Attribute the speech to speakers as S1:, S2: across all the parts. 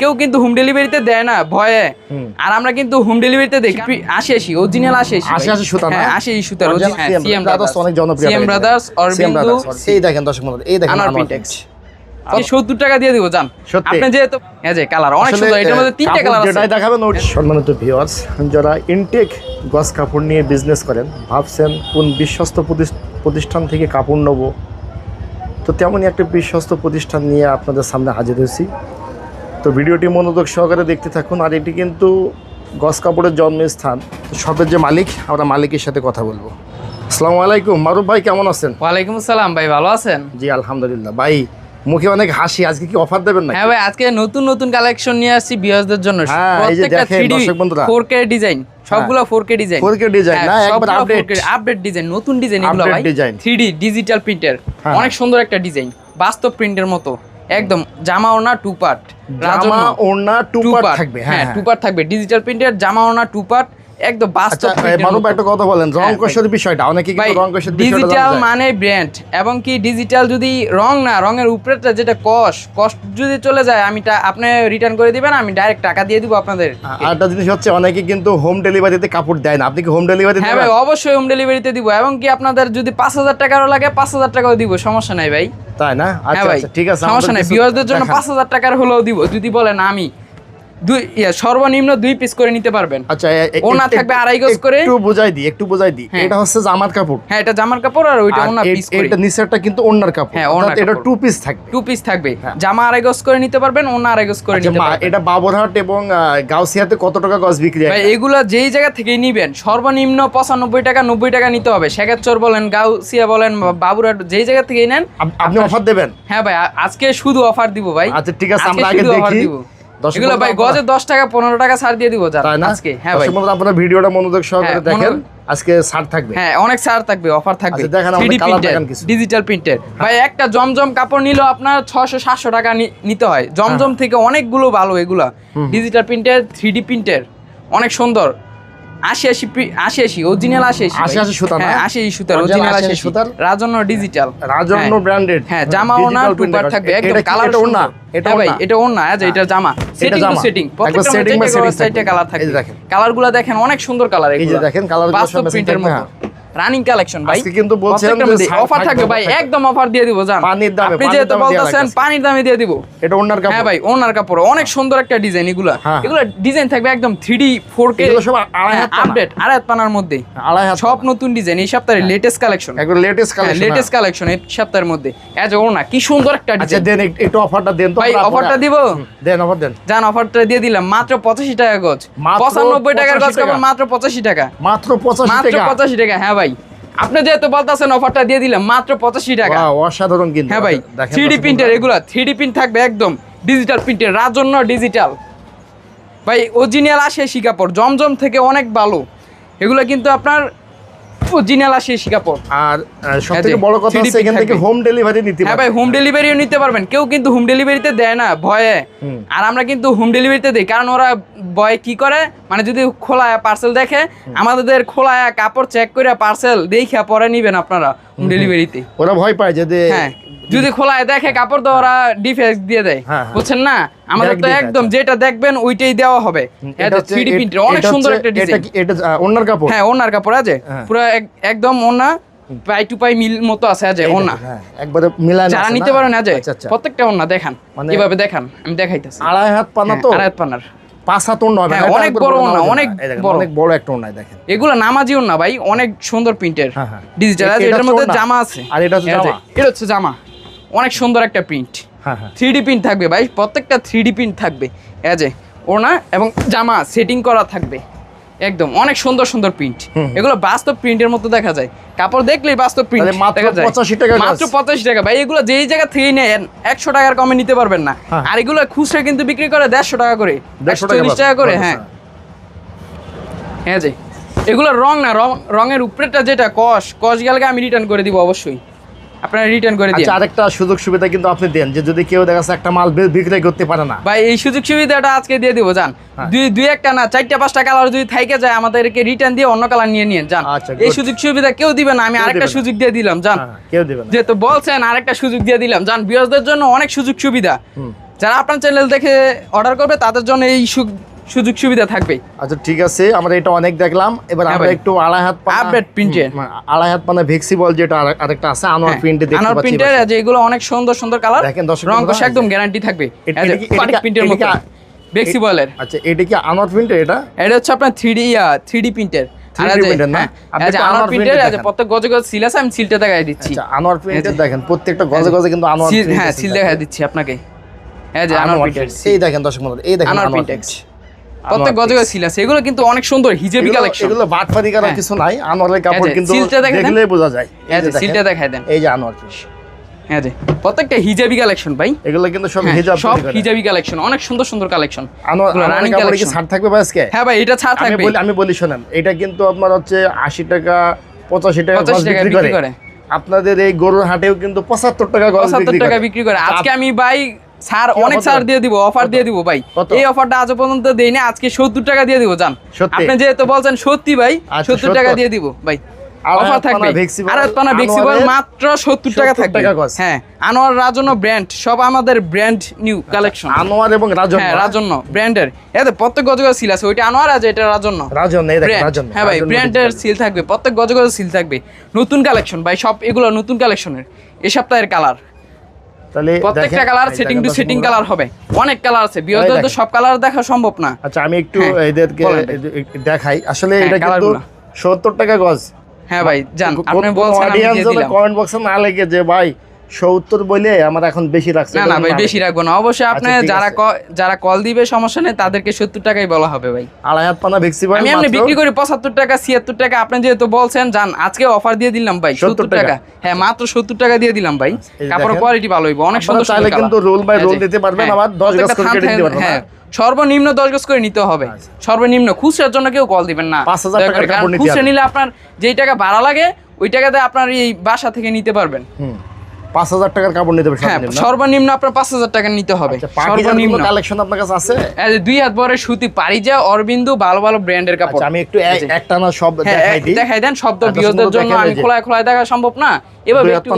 S1: কেউ কিন্তু হোম ডেলিভারিতে দেয় না ভয়ে। আর আমরা কিন্তু হোম ডেলিভারিতে দেই আশি আশি অরিজিনাল আশি আশি
S2: আশি সুতা না?
S1: হ্যাঁ আশি আশি সুতার সিএম
S2: Brothers অনেক জনপ্রিয়
S1: সিএম ব্রাদার্স অরবিন্দু
S2: এই দেখেন দর্শক এই দেখেন
S1: প্রিন্টেক্স
S2: print।
S1: সত্তর টাকা দিয়ে দিব জান? আপনি যেহেতু এই যে কালার অনেক সুন্দর এটার মধ্যে তিনটে কালার আছে।
S2: যেটাই দেখাবেন ওই সম্মানিত ভিউয়ার্স যারা ইনটেক গস কাপড় নিয়ে বিজনেস করেন ভাবছেন কোন বিশ্বস্ত প্রতিষ্ঠান থেকে কাপড় নেব তো তেমনই একটা বিশ্বস্ত প্রতিষ্ঠান নিয়ে আপনাদের সামনে হাজির হয়েছি। তো ভিডিওটি মনোযোগ সহকারে দেখতে থাকুন। আর এটি কিন্তু গস কাপড়ের জন্মস্থান। শপের যে মালিক আমরা মালিকের সাথে কথা বলব। আসসালামু আলাইকুম। মারুফ ভাই কেমন আছেন?
S1: ওয়ালাইকুম আসসালাম ভাই ভালো আছেন?
S2: জি আলহামদুলিল্লাহ। ভাই মুখে অনেক হাসি। আজকে কি অফার দেবেন না
S1: হ্যাঁ ভাই আজকে নতুন নতুন কালেকশন নিয়ে আসছি বিয়াসদের জন্য।
S2: হ্যাঁ,
S1: প্রত্যেকটা
S2: দেখেন,
S1: 3D
S2: বন্ধুরা।
S1: 4K ডিজাইন সবগুলো 4K ডিজাইন
S2: 4K ডিজাইন না একবার আপডেট
S1: আপডেট ডিজাইন নতুন ডিজাইন এগুলো ভাই।
S2: design।
S1: 3D digital printer. অনেক সুন্দর একটা ডিজাইন বাস্তব প্রিন্টের মতো। একদম জামা ওনা টু পার্ট
S2: জামা ওড়না টু পার্ট থাকবে
S1: হ্যাঁ
S2: হ্যাঁ
S1: টু পার্ট থাকবে। ডিজিটাল প্রিন্টের জামা ওনা টু পার্ট একদম
S2: আচ্ছা
S1: বাস্তব
S2: মানব একটা কথা বলেন রং
S1: হ্যাঁ,
S2: কষের বিষয়টা অনেকে কিন্তু রং কষের বিষয়টা
S1: ডিজিটাল মানে ব্র্যান্ড এবং কি ডিজিটাল যদি রং না রঙের উপরেটা যেটা কস কস্ট যদি চলে যায় আমি আপনি রিটার্ন করে দিবেন আমি ডাইরেক্ট টাকা দিয়ে দিব আপনাদের।
S2: আর একটা জিনিস হচ্ছে অনেকে কিন্তু হোম ডেলিভারিতে কাপড় দেয় না। আপনি কি হোম ডেলিভারি
S1: হ্যাঁ ভাই অবশ্যই হোম ডেলিভারিতে দিব এবং কি আপনাদের যদি পাঁচ হাজার টাকারও লাগে পাঁচ হাজার টাকাও দিব সমস্যা নাই ভাই।
S2: তাই না?
S1: হ্যাঁ
S2: আচ্ছা আচ্ছা ঠিক আছে
S1: সমস্যা নাই। ভিউয়ারদের জন্য
S2: দেখান।
S1: পাঁচ হাজার টাকার হলেও দিব। যদি বলেন আমি দুই সর্বনিম্ন দুই পিস করে নিতে পারবেন।
S2: আচ্ছা
S1: ওনা থাকবে আড়াই গজ করে।
S2: একটু বুঝাই দিই একটু বুঝাই দিই।
S1: হ্যাঁ।
S2: এটা হচ্ছে জামার কাপড়।
S1: হ্যাঁ এটা জামার কাপড় আর ওইটা ওনা পিস করে।
S2: এটা নিচেরটা কিন্তু ওনার কাপড়।
S1: হ্যাঁ,
S2: অর্থাৎ এটা টু পিস থাকবে।
S1: টু পিস থাকবে।
S2: হ্যাঁ।
S1: জামা আড়াই গজ করে নিতে পারবেন ওনা আড়াই গজ করে
S2: আচ্ছা
S1: নিতে পারবেন।
S2: এটা বাবরহাট এবং গাউসিয়াতে কত টাকা গজ বিক্রি হয়?
S1: এগুলা যেই জায়গা থেকেই নিবেন সর্বনিম্ন পঁচানব্বই টাকা নব্বই টাকা নিতে হবে। শেখাচ্চর বলেন গাউসিয়া বলেন বা বাবুরাট যেই জায়গা থেকেই নেন
S2: আপনি অফার দেবেন?
S1: হ্যাঁ ভাই আজকে শুধু অফার দিব ভাই।
S2: আচ্ছা ঠিক আছে আমরা আগে দেখি।
S1: এগুলো ভাই গজে দশ টাকা পনেরো টাকা ছাড় দিয়ে দিব আজকে। হ্যাঁ ভাই।
S2: দর্শক আপনারা ভিডিওটা মনোযোগ সহকারে
S1: হ্যাঁ,
S2: দেখেন। আজকে ছাড় থাকবে।
S1: হ্যাঁ অনেক ছাড় থাকবে অফার থাকবে।
S2: দেখেন দেখান আমাদের কিছু।
S1: ডিজিটাল প্রিন্টের ভাই একটা জমজম কাপড় নিলেও আপনার ছশো সাতশো টাকা নিতে হয়। জমজম থেকে অনেকগুলো ভালো এগুলা। ডিজিটাল প্রিন্টের থ্রিডি প্রিন্টের অনেক সুন্দর। আশি আশি আশি আশি অরিজিনাল আশি আশি
S2: আশি আশি সুতা
S1: হ্যাঁ আশি আশি সুতার অরিজিনাল
S2: আশি সুতার?
S1: রাজন্য ডিজিটাল
S2: রাজন্য ব্র্যান্ডেড
S1: হ্যাঁ জামা ওনা থাকবে একদম
S2: এটা ওনা
S1: এটা
S2: এটা
S1: ভাই এটা ওনা এটা জামা। সেটিং টু সেটিং প্রত্যেকটা
S2: setting
S1: চারটে
S2: থাকবে।
S1: কালার থাকবে
S2: দেখেন।
S1: কালারগুলো দেখেন অনেক সুন্দর কালার
S2: এই যে দেখেন, সব
S1: প্রিন্টের মতো। রানিং কালেকশন ভাই।
S2: আজকে কিন্তু বলছেন
S1: অফার থাকবে ভাই একদম অফার দিয়ে দিব জান।
S2: পানির দামে,
S1: আপনি যেহেতু বলতেছেন। পানির দামে দিয়ে দিব।
S2: এটা ওনার
S1: হ্যাঁ ভাই ওনার কাপড়। অনেক সুন্দর একটা ডিজাইন এগুলা।
S2: হ্যাঁ।
S1: এগুলো ডিজাইন থাকবে একদম থ্রি ফোর কে
S2: এগুলো সব আড়াই হাত
S1: আপডেট আড়াই হাত পানার মধ্যে।
S2: আড়াই হাত
S1: সব নতুন ডিজাইন এই সপ্তাহের লেটেস্ট কালেকশন
S2: একবার লেটেস্ট কালেকশন
S1: লেটেস্ট কালেকশন এই সপ্তাহের মধ্যে। এজ ওনা কি সুন্দর একটা
S2: আচ্ছা দেন একটু- অফারটা দেন তো
S1: ভাই অফারটা দিব?
S2: দেন অফার দেন।
S1: জান অফারটা দিয়ে দিলাম মাত্র পঁচাশি টাকা গজ।
S2: মাত্র
S1: পঁচানব্বই টাকার গজ
S2: 85 টাকা।
S1: মাত্র পঁচাশি টাকা।
S2: মাত্র পঁচাশি
S1: মাত্র
S2: টাকা।
S1: পঁচাশি টাকা হ্যাঁ ভাই। আপনি যেহেতু বলতেছেন অফারটা দিয়ে দিলাম মাত্র পঁচাশি টাকা।
S2: অসাধারণ কিন্তু
S1: হ্যাঁ ভাই থ্রি প্রিন্টার
S2: এগুলো
S1: এগুলা থ্রি প্রিন্ট থাকবে একদম ডিজিটাল প্রিন্টের রাজন্য ডিজিটাল ভাই অরিজিনাল আসে শিকাপড় কাপড় জমজম থেকে অনেক ভালো। এগুলো কিন্তু আপনার অরিজিনাল আসে এসি কাপড়
S2: আর সব
S1: এই
S2: থেকে
S1: যে,
S2: বড় কথা হচ্ছে এখান থেকে হোম ডেলিভারি নিতে
S1: হ্যাঁ ভাই হোম ডেলিভারিও নিতে পারবেন। কেউ কিন্তু হোম ডেলিভারিতে দেয় না ভয়ে। আর আমরা কিন্তু হোম ডেলিভারিতে দিই কারণ ওরা ভয়ে কি করে? মানে যদি খোলা পার্সেল দেখে আমাদের খোলা কাপড় চেক করে পার্সেল দেখে পরে নিবেন আপনারা হোম। ডেলিভারিতে
S2: ওরা ভয় পায় যে যে-
S1: হ্যাঁ। যদি খোলায় দেখে কাপড় তো ওরা ডিফেক্ট দিয়ে দেয়
S2: হ্যাঁ, হ্যাঁ।
S1: বুঝছেন না? আমাদের তো একদম। যেটা দেখবেন ওইটাই দেওয়া হবে।
S2: এটা হচ্ছে-
S1: প্রিন্টার অনেক সুন্দর একটা ডিজাইন
S2: এটা ওনার কাপড়?
S1: হ্যাঁ ওনার কাপড় আছে।
S2: হ্যাঁ।
S1: পুরো একদম ওনা পাই টু পাই মিল মতো আছে আছে ওনা।
S2: হ্যাঁ, একবারে মিলানো
S1: যারা নিতে পারেন আজে
S2: আচ্ছা আচ্ছা।
S1: প্রত্যেকটা ওনা দেখান।
S2: মানে-
S1: এভাবে দেখান আমি দেখাইতেছি।
S2: আড়াই হাত পানা
S1: হ্যাঁ,
S2: তো?
S1: আড়াই হাত পানার।
S2: পাঁচ হাত ওড়না হবে
S1: হ্যাঁ,
S2: না, এটা
S1: অনেক বড়
S2: যায়
S1: অনেক বড়।
S2: অনেক বড় একটা ওড়নায় দেখেন।
S1: এগুলো নামাজিও না ভাই অনেক সুন্দর প্রিন্টের
S2: হ্যাঁ, হ্যাঁ।
S1: ডিজিটাল আছে এটার মধ্যে জামা আছে।
S2: আর এটা হচ্ছে জামা।
S1: এটা হচ্ছে জামা। অনেক সুন্দর একটা প্রিন্ট
S2: হ্যাঁ হ্যাঁ।
S1: থ্রি ডি প্রিন্ট থাকবে ভাই প্রত্যেকটা থ্রি ডি প্রিন্ট থাকবে। এজে ওনা এবং জামা সেটিং করা থাকবে। একদম অনেক সুন্দর সুন্দর প্রিন্ট এগুলো বাস্তব প্রিন্টের মতো দেখা যায়। কাপড় দেখলেই বাস্তব প্রিন্ট
S2: মাত্র 85 টাকা
S1: মাত্র পঁচাশি টাকা। ভাই এগুলো যেই জায়গা থেকে নেন একশো টাকার কমে নিতে পারবেন না।
S2: হ্যাঁ।
S1: আর এগুলো খুচরা কিন্তু বিক্রি করে দেড়শো টাকা করে।
S2: 150 টাকা
S1: চল্লিশ টাকা করে হ্যাঁ। হ্যাঁ। যে এগুলো রং না রং রঙের উপরেটা যেটা কস কস গেলকে আমি রিটার্ন করে দিব অবশ্যই। আপনারা রিটার্ন করে দিন।
S2: আচ্ছা আরেকটা সুযোগ সুবিধা কিন্তু আপনি দেন যে যদি কেউ দেখা যাচ্ছে একটা মাল করতে পারে না।
S1: ভাই এই সুযোগ সুবিধাটা আজকে দিয়ে দিব জান
S2: হ্যাঁ।
S1: দুই দুই একটা না চারটা পাঁচটা কালার যদি থাইকে যায় আমাদেরকে রিটার্ন দিয়ে অন্য কালার নিয়ে নিয়ে যান।
S2: আচ্ছা,
S1: এই সুযোগ সুবিধা কেউ দিবে না আমি আরেকটা সুযোগ দিয়ে দিলাম জান
S2: হ্যাঁ, কেউ দেবে না।
S1: যেহেতু বলছেন আরেকটা সুযোগ দিয়ে দিলাম জান বিয়াসদের জন্য অনেক সুযোগ সুবিধা। যারা আপনার চ্যানেল দেখে অর্ডার করবে তাদের জন্য এই সুযোগ সুবিধা থাকবে।
S2: আচ্ছা ঠিক আছে আমরা এটা অনেক দেখলাম। এবার
S1: হ্যাঁ
S2: আমরা একটু আড়াই হাত
S1: Update print
S2: আড়াই হাত পানা ভেক্সিবল যেটা আরেকটা আছে আনোয়ার প্রিন্টে দেখতে
S1: আনোয়ার
S2: পাচ্ছি
S1: প্রিন্টের
S2: এবার।
S1: যে এগুলো অনেক সুন্দর সুন্দর কালার
S2: দেখেন দর্শক
S1: রং কষে একদম গ্যারান্টি থাকবে।
S2: এটা
S1: প্রিন্টের মতো।
S2: কি-
S1: বেক্সি বয়েলের
S2: আচ্ছা এটা কি আনোয়ার প্রিন্টের এটা?
S1: এটা হচ্ছে আপনার থ্রি থ্রি ডি প্রিন্টের
S2: 3D printer না? আপনি একটু
S1: আনোয়ার
S2: আনোয়ার
S1: প্রিন্টের
S2: print
S1: আছে
S2: দেখান।
S1: প্রত্যেক গজে গজে সিল আছে আমি সিলটা দেখাই দিচ্ছি।
S2: আনোয়ার প্রিন্টের দেখেন প্রত্যেকটা গজে গজে কিন্তু আনোয়ার
S1: সিল হ্যাঁ সিল দেখাই দিচ্ছি আপনাকে। এই যে আনোয়ার
S2: আনোয়ার
S1: প্রিন্টের
S2: এই দেখেন দর্শক এই দেখেন
S1: আনোয়ার
S2: আনোয়ার।
S1: প্রত্যেক গজে গজে সিল আছে। এগুলো কিন্তু অনেক সুন্দর হিজেবি কালেকশন
S2: এগুলো করার
S1: হ্যাঁ।
S2: কিছু নাই আনোয়ারের কাপড় কিন্তু দেখলেই বোঝা যায়। এই যে
S1: সিলটা দেখাই দেন।
S2: এই যে আনোয়ার।
S1: হ্যাঁ যে প্রত্যেকটা হিজাবি কালেকশন ভাই।
S2: এগুলো কিন্তু সব
S1: হ্যাঁ,
S2: হিজাব
S1: সব হিজাবি কালেকশন অনেক সুন্দর সুন্দর কালেকশন
S2: আনোয়ার
S1: এগুলো
S2: আনোয়ারের
S1: running
S2: কাপড়ে কি
S1: collection।
S2: ছাড় থাকবে ভাই আজকে?
S1: হ্যাঁ ভাই এটা ছাড়
S2: আমি
S1: থাকবে।
S2: বলি আমি বলি শোনেন এটা কিন্তু আপনার হচ্ছে আশি টাকা পঁচাশি টাকা
S1: 85 টাকা
S2: বিক্রি করে। আপনাদের এই গরুর হাটেও কিন্তু পঁচাত্তর টাকা গজ
S1: পঁচাত্তর
S2: বিক্রি
S1: টাকা
S2: করে।
S1: বিক্রি করে। আজকে আমি ভাই ছাড় অনেক ছাড় দিয়ে দিব অফার দিয়ে দিব ভাই। এই অফারটা আজ পর্যন্ত দেই না আজকে সত্তর টাকা দিয়ে দিব জান। আপনি যেহেতু বলছেন সত্যি ভাই
S2: আচ্ছা,
S1: সত্তর টাকা দিয়ে দিব ভাই। অফার থাকবে। মাত্র টাকা থাকবে। হ্যাঁ আনোয়ার রাজন্য ব্র্যান্ড সব আমাদের ব্র্যান্ড নিউ কালেকশন
S2: আনোয়ার এবং রাজন
S1: হ্যাঁ রাজন্য ব্র্যান্ডের এতে প্রত্যেক গজ গজ সিল আছে ওইটা আনোয়ার আছে এটা রাজন্য।
S2: রাজন এই দেখেন রাজন
S1: হ্যাঁ ভাই ব্র্যান্ডের সিল থাকবে প্রত্যেক গজ গজ সিল থাকবে। নতুন কালেকশন ভাই সব এগুলো নতুন কালেকশনের এই সপ্তাহের কালার
S2: তাহলে
S1: প্রত্যেকটা colour setting to setting colour হবে। অনেক কালার আছে। তো সব কালার দেখা সম্ভব না।
S2: আচ্ছা আমি একটু
S1: হ্যাঁ,
S2: এদেরকে দেখাই। আসলে
S1: হ্যাঁ,
S2: এটা কিন্তু
S1: কালারগুলো।
S2: সত্তর টাকা গজ।
S1: হ্যাঁ ভাই জান আপনি বলছেন আমি দিয়ে দিলাম।
S2: কমেন্ট বক্সে না লেগে যে ভাই সত্তর বলে আমার এখন বেশি লাগছে
S1: না না ভাই বেশি রাখব না। অবশ্যই আপনি
S2: আচ্ছা,
S1: যারা যারা কল দিবে সমস্যা নেই তাদেরকে সত্তর টাকাই বলা হবে ভাই।
S2: আড়াই হাত পানা ভেক্সি ভাই
S1: আমি এমনি বিক্রি করি পঁচাত্তর টাকা ছিয়াত্তর টাকা। আপনি যেহেতু বলছেন জান আজকে অফার দিয়ে দিলাম ভাই সত্তর
S2: টাকা।
S1: হ্যাঁ মাত্র সত্তর টাকা দিয়ে দিলাম ভাই।
S2: দেখেন।
S1: কোয়ালিটি ভালো হইব অনেক সুন্দর সুন্দর
S2: কিন্তু রোল বাই রোল দিতে পারবেন
S1: হ্যাঁ,
S2: আবার দশ
S1: প্রত্যেকটা
S2: করে কেটে দিতে পারবেন।
S1: হ্যাঁ সর্বনিম্ন দশ গজ করে নিতে হবে। সর্বনিম্ন খুচরার জন্য কেউ কল দিবেন না।
S2: 5,000
S1: দয়া
S2: টাকার
S1: করে, কারণ
S2: কাপড় নিতে
S1: খুচরা নিলে আপনার যেই টাকা ভাড়া লাগে ওই টাকাতে আপনার এই বাসা থেকে নিতে পারবেন।
S2: পাঁচ হাজার টাকার কাপড় নিতে হবে
S1: হ্যাঁ
S2: সর্বনিম্ন।
S1: আপনার পাঁচ হাজার টাকা নিতে হবে।
S2: আচ্ছা,
S1: সর্বনিম্ন।
S2: কালেকশন আপনার কাছে আছে?
S1: দুই হাত সুতি পারিজা অরবিন্দু ভালো ভালো ব্র্যান্ডের কাপড়।
S2: আচ্ছা আমি একটু। একটা না সব
S1: হ্যাঁ
S2: দেখাই দিই।
S1: দেখাই দেন শব্দ
S2: আচ্ছা,
S1: জন্য আমি খোলায় খোলায় দেখা সম্ভব না। এভাবে একটু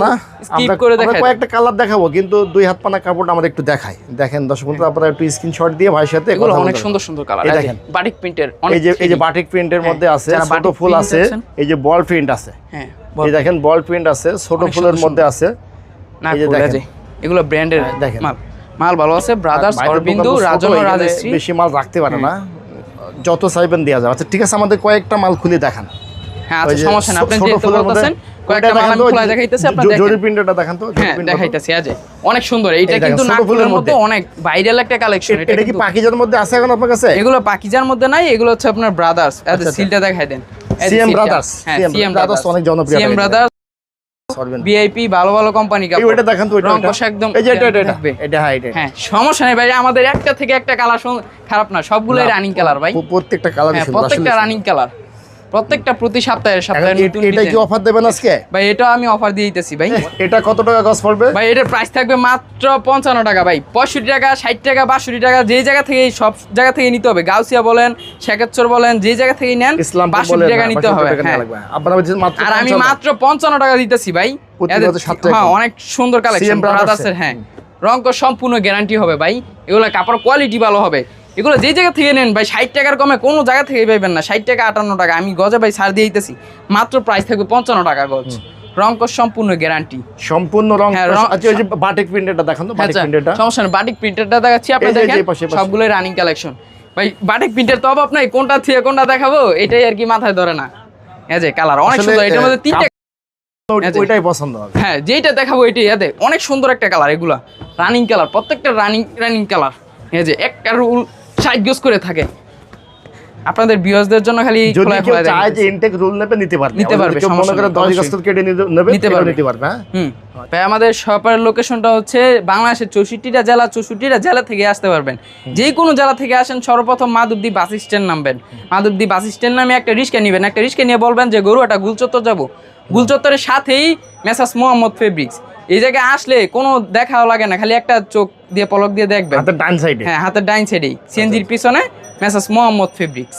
S1: স্কিপ করে দেখাই
S2: কয়েকটা কালার দেখাবো কিন্তু দুই হাত পানা কাপড় আমরা একটু দেখাই। দেখেন দর্শক বন্ধু আপনারা একটু স্ক্রিনশট দিয়ে ভাইয়ের সাথে
S1: এগুলো অনেক সুন্দর সুন্দর কালার
S2: দেখেন।
S1: বাটিক প্রিন্টের
S2: এই যে এই যে বাটিক প্রিন্টের মধ্যে আছে ছোট ফুল আছে এই যে বল প্রিন্ট আছে।
S1: হ্যাঁ
S2: এই দেখেন বল প্রিন্ট আছে ছোট ফুলের মধ্যে আছে।
S1: না এগুলো ব্র্যান্ডের
S2: দেখেন।
S1: মাল মাল ভালো আছে ব্রাদার্স অরবিন্দু রাজন রাজশ্রী।
S2: বেশি মাল রাখতে পারে না। যত চাইবেন দেওয়া যাবে। আচ্ছা ঠিক আছে আমাদের কয়েকটা মাল খুলে দেখান।
S1: হ্যাঁ আচ্ছা সমস্যা না আপনি যেহেতু
S2: মধ্যে-
S1: বলতেছেন কয়েকটা মাল আমি
S2: তো,
S1: দেখাইতেছি আপনি দেখেন।
S2: জরি প্রিন্টটা দেখান তো
S1: হ্যাঁ দেখাইতেছি আজ অনেক সুন্দর। এইটা কিন্তু মধ্যে
S2: মধ্যে।
S1: অনেক ভাইরাল একটা কালেকশন
S2: এটা এটা কি পাকিজার মধ্যে আছে এখন আপনার কাছে?
S1: এগুলো পাকিজার মধ্যে নাই এগুলো হচ্ছে আপনার ব্রাদার্স
S2: আচ্ছা।
S1: সিলটা দেখাই দেন। হ্যাঁ সিএম ব্রাদার্স
S2: অনেক জনপ্রিয়
S1: সিএম ব্রাদার্স
S2: সরবেন।
S1: ভিআইপি ভালো ভালো কোম্পানি কাপড়
S2: ওইটা দেখান তো
S1: রং কষা একদম
S2: এই যে এটা এটা এটা হ্যাঁ এটা
S1: হ্যাঁ সমস্যা নেই ভাই আমাদের একটা থেকে একটা কালার খারাপ না সবগুলোই রানিং কালার ভাই।
S2: প্রত্যেকটা কালার
S1: হ্যাঁ প্রত্যেকটা রানিং কালার প্রত্যেকটা প্রতি সপ্তাহে সপ্তাহে
S2: এটা কি অফার দেবেন আজকে?
S1: ভাই এটা আমি অফার দিয়ে দিতেছি ভাই।
S2: এটা কত টাকা গজ পড়বে?
S1: ভাই এটার প্রাইস থাকবে মাত্র পঞ্চান্ন টাকা ভাই। পঁয়ষট্টি টাকা ষাট টাকা বাষট্টি টাকা যেই জায়গা থেকে সব জায়গা থেকে নিতে হবে। গাউসিয়া বলেন শেখাচ্চর বলেন যেই জায়গা থেকে নেন বাষট্টি টাকা নিতে হবে হ্যাঁ।
S2: আপনারা মাত্র
S1: আর আমি মাত্র পঞ্চান্ন টাকা দিতেছি ভাই। হ্যাঁ অনেক সুন্দর কালেকশন। হ্যাঁ। রঙ সম্পূর্ণ গ্যারান্টি হবে ভাই। এগুলো কাপড় কোয়ালিটি ভালো হবে। এগুলো যেই জায়গা থেকে নেন ভাই ষাট টাকার কমে কোনো জায়গা থেকে পাইবেন না। ষাট টাকা আটান্ন টাকা। আমি গজে ভাই ছাড় দিয়ে দিতেছি। মাত্র প্রাইস থাকবে পঞ্চান্ন টাকা গজ। রঙ সম্পূর্ণ গ্যারান্টি
S2: সম্পূর্ণ রং
S1: হ্যাঁ,
S2: আচ্ছা ওই যে বাটিক প্রিন্টেরটা দেখান তো বাটিক প্রিন্টেরটা
S1: সমস্যা নেই বাটিক প্রিন্টারটা দেখাচ্ছি আপনি
S2: এই যে, এই যে,
S1: দেখেন
S2: পাশে, পাশে।
S1: সবগুলোই রানিং কালেকশন ভাই বাটিক প্রিন্টার তো অভাব নাই কোনটা থেকে কোনটা দেখাবো এটাই আর কি মাথায় ধরে না। এই যে কালার অনেক সুন্দর এটার মধ্যে তিনটা
S2: ওইটাই পছন্দ হবে।
S1: হ্যাঁ যেইটা দেখাবো এটাই এতে অনেক সুন্দর একটা কালার এগুলা। রানিং কালার প্রত্যেকটা রানিং রানিং কালার এই যে একটা ষাট গজ করে থাকে। আপনাদের বিয়সদের জন্য খালি
S2: যে ইনটেক রুল নেবে নিতে পারবে।
S1: নিতে পারবে,
S2: মনে করে 10
S1: অবশ্যই।
S2: কেটে নেবে
S1: নিতে পারবে।
S2: নিতে পারবে হ্যাঁ?
S1: হুম। ভাই আমাদের শপের লোকেশনটা হচ্ছে বাংলাদেশের চৌষট্টিটা জেলা চৌষট্টিটা জেলা থেকে আসতে পারবেন। যে কোনো জেলা থেকে আসেন সর্বপ্রথম মাধবদী বাস স্ট্যান্ড নামবেন। মাধবদী বাস স্ট্যান্ড নামে একটা রিক্সা নেবেন। একটা রিক্সা নিয়ে বলবেন যে গরুয়াটা গুলচত্বর যাব। গুলচত্বরের সাথেই মেসাস মোহাম্মদ ফেব্রিক্স এই জায়গায় আসলে কোনো দেখাও লাগে না খালি একটা চোখ দিয়ে পলক দিয়ে দেখবে
S2: হাতের ডান সাইডে
S1: হ্যাঁ হাতের ডাইন সাইডেই সিএনজির পিছনে মেসাস মোহাম্মদ ফেব্রিক্স।